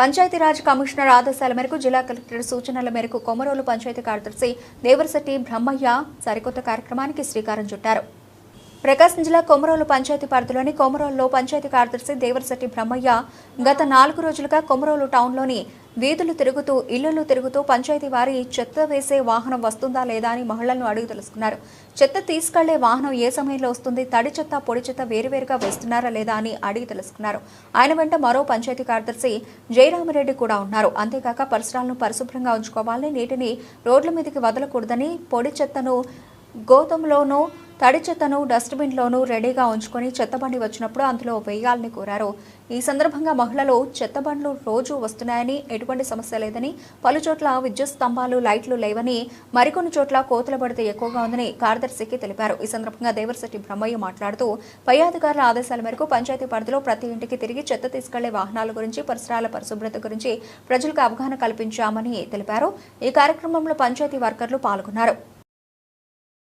Panchayati Raj commissioner ఆదేశాల మేరకు జిల్లా కలెక్టర్ సూచనల మేరకు కొమరోలు పంచాయతీ కార్యదర్శి దేవరశెట్టి బ్రహ్మయ్య సరికొత్త కార్యక్రమానికి శ్రీకారం చుట్టారు. ప్రకాశం జిల్లా కొమరోలు పంచాయతీ పరిధిలోని కొమరోలులో పంచాయతీ కార్యదర్శి దేవరశెట్టి బ్రహ్మయ్య గత నాలుగు రోజులుగా కొమరోలు టౌన్లోని వీధులు తిరుగుతూ ఇళ్ళలో తిరుగుతూ పంచాయతీ వారి చెత్త వేసే వాహనం వస్తుందా లేదా అని మహిళలను అడిగి తెలుసుకున్నారు. చెత్త తీసుకెళ్ళే వాహనం ఏ సమయంలో వస్తుంది? తడి చెత్త పొడి చెత్త వేరువేరుగా వేస్తున్నారా లేదా అని అడిగి తెలుసుకున్నారు. ఆయన వెంట మరో పంచాయతీ కార్యదర్శి జయరామరెడ్డి కూడా ఉన్నారు. అంతేకాక పరిసరాలను పరిశుభ్రంగా ఉంచుకోవాలని నీటిని రోడ్ల మీదకి వదలకూడదని పొడి చెత్తను గోతంలోనూ తడి చెత్తను డస్ట్బిన్లోనూ రెడీగా ఉంచుకొని చెత్తబండి వచ్చినప్పుడు అందులో వేయాలని కోరారు. ఈ సందర్భంగా మహిళలు చెత్తబండ్లు రోజు వస్తున్నాయని ఎటువంటి సమస్య లేదని పలు చోట్ల విద్యుత్ స్తంభాలు లైట్లు లేవని మరికొన్ని చోట్ల కోతల పడితే ఎక్కువగా ఉందని కార్యదర్శికి తెలిపారు. ఈ సందర్భంగా దేవరశెట్టి బ్రహ్మయ్య మాట్లాడుతూ పై అధికారుల ఆదేశాల మేరకు పంచాయతీ పరిధిలో ప్రతి ఇంటికి తిరిగి చెత్త తీసుకెళ్ళే వాహనాల గురించి పరిసరాల పరిశుభ్రత గురించి ప్రజలకు అవగాహన కల్పించామని తెలిపారు. ఈ కార్యక్రమంలో పంచాయతీ వర్కర్లు పాల్గొన్నారు.